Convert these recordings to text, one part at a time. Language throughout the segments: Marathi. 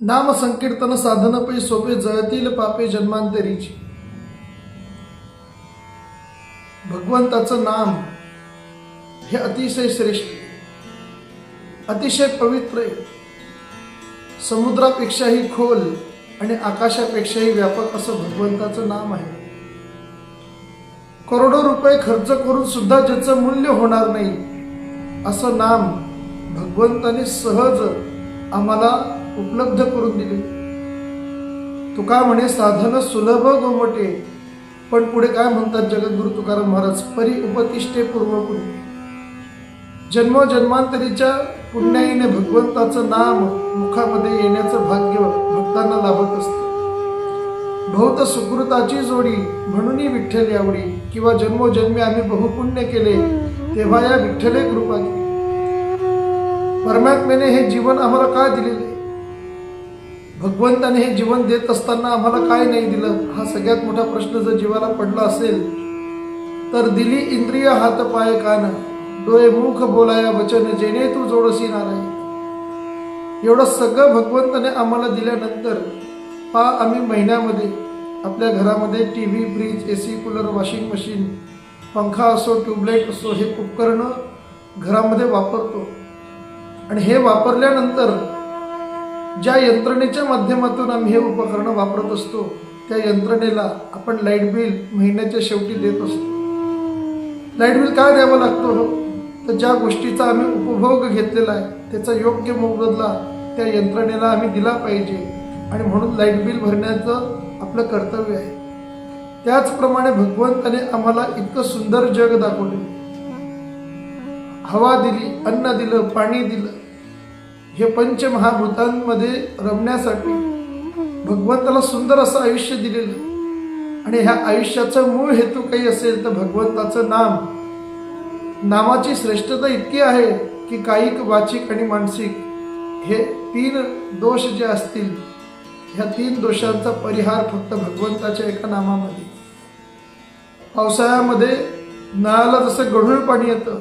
नाम संकीर्तन साधन पै सोपे जळतील पापे जन्मांतरीची. भगवंताचं नाम हे अतिशय श्रेष्ठ अतिशय पवित्र आहे. समुद्रापेक्षाही खोल आणि आकाशापेक्षाही व्यापक असं भगवंताचं नाम आहे. करोडो रुपये खर्च करून सुद्धा ज्याचं मूल्य होणार नाही असं नाम भगवंताने सहज आम्हाला उपलब्ध करून दिले. तुका म्हणे साधन सुलभ गोमटे. पण पुढे काय म्हणतात जगद्गुरु तुकाराम महाराज? परी उपतिष्ठे पूर्व पुण्य जन्मोजन्मांतरीच्या पुण्याईने भगवंताचं नाम मुखामध्ये येण्याचं भाग्य भक्तांना लाभत असतं. बहुत सुकृताची जोडी म्हणूनही विठ्ठल यावडी किंवा जन्मोजन्मी आम्ही बहुपुण्य केले तेव्हा या विठ्ठले कृपा केली परमात्म्याने हे जीवन आम्हाला काय दिलेले? भगवंताने हे जीवन देत असताना आम्हाला काय नाही दिलं? हा सगळ्यात मोठा प्रश्न जर जीवाला पडला असेल तर दिली इंद्रिय हात पाय कान डोळे मुख बोलाया वचन जेणे तू जोडसी नारायण. एवढं सगळं भगवंताने आम्हाला दिल्यानंतर हा आम्ही महिन्यामध्ये आपल्या घरामध्ये T V fridge A C cooler washing machine पंखा असो ट्यूबलाईट असो हे उपकरणं घरामध्ये वापरतो. आणि हे वापरल्यानंतर ज्या यंत्रणेच्या माध्यमातून आम्ही हे उपकरणं वापरत असतो त्या यंत्रणेला आपण लाइट बिल महिन्याच्या शेवटी देत असतो. लाइट बिल काय द्यावं लागतो हो? तर ज्या गोष्टीचा आम्ही उपभोग घेतलेला आहे त्याचा योग्य मोबदला त्या यंत्रणेला आम्ही दिला पाहिजे. आणि म्हणून लाइट बिल भरण्याचं आपलं कर्तव्य आहे. त्याचप्रमाणे भगवंताने आम्हाला इतकं सुंदर जग दाखवले. हवा दिली अन्न दिलं पाणी दिलं हे पंचमहाभूतांमध्ये रमण्यासाठी भगवंताला सुंदर असं आयुष्य दिलेलं. आणि ह्या आयुष्याचं मूळ हेतू काही असेल तर भगवंताचं नाम. नामाची श्रेष्ठता इतकी आहे की कायिक वाचिक आणि मानसिक हे तीन दोष जे असतील ह्या तीन दोषांचा परिहार फक्त भगवंताच्या एका नामामध्ये. पावसाळ्यामध्ये नळाला जसं गढूळ पाणी येतं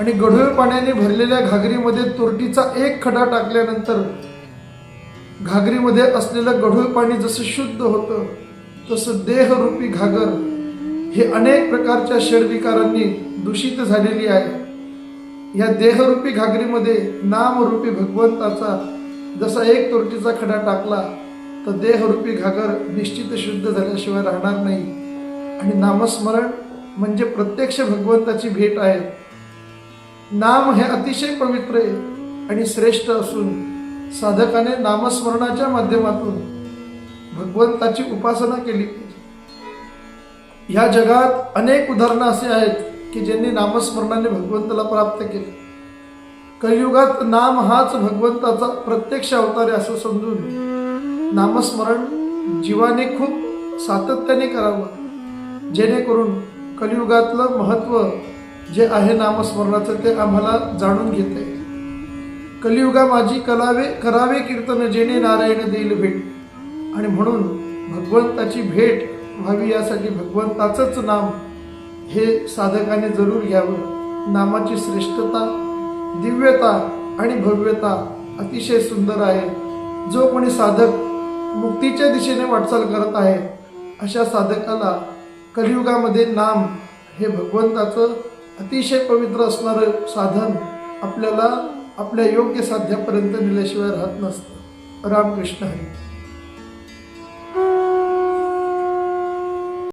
आणि गढूळ पाण्याने भरलेल्या घागरीमध्ये तुरटीचा एक खडा टाकल्यानंतर घागरीमध्ये असलेलं गढूळ पाणी जसं शुद्ध होतं तसं देहरूपी घागर हे अनेक प्रकारच्या षडविकारांनी दूषित झालेली आहे. या देहरूपी घागरीमध्ये नामरूपी भगवंताचा जसा एक तुरटीचा खडा टाकला तर देहरूपी घागर निश्चित शुद्ध झाल्याशिवाय राहणार नाही. आणि नामस्मरण म्हणजे प्रत्यक्ष भगवंताची भेट आहे. नाम हे अतिशय पवित्र आहे आणि श्रेष्ठ असून साधकाने नामस्मरणाच्या माध्यमातून भगवंताची उपासना केली पाहिजे. ह्या जगात अनेक उदाहरणं असे आहेत की ज्यांनी नामस्मरणाने भगवंताला प्राप्त केले. कलियुगात नाम हाच भगवंताचा प्रत्यक्ष अवतार आहे असं समजून नामस्मरण जीवाने खूप सातत्याने करावं. जेणेकरून कलियुगातलं महत्त्व जे आहे नामस्मरणाचं ते आम्हाला जाणून घेत. आहे कलियुगा माझी कलावे करावे कीर्तन जेणे नारायण देईल भेट. आणि म्हणून भगवंताची भेट व्हावी यासाठी भगवंताचंच नाम हे साधकाने जरूर घ्यावं. नामाची श्रेष्ठता दिव्यता आणि भव्यता अतिशय सुंदर आहे. जो कोणी साधक मुक्तीच्या दिशेने वाटचाल करत आहे अशा साधकाला कलियुगामध्ये नाम हे भगवंताचं अतिशय पवित्र असणारं साधन आपल्याला आपल्या योग्य साध्यापर्यंत नेल्याशिवाय राहत नसतं. रामकृष्ण हरी.